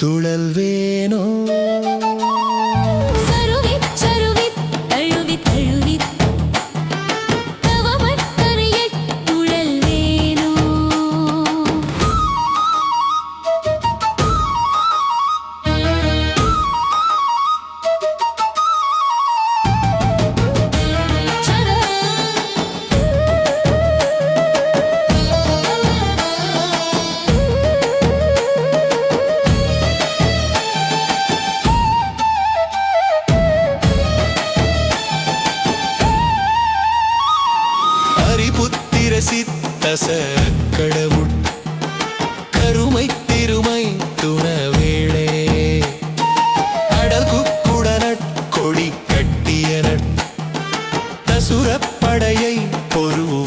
துழல்வேனோ அரிபுத்திர சித்தச கடவுட் கருமை திருமை துணவேளே. அடகு குக்குடனட் கொடி கட்டியனட் தசுரப்படையை பொறு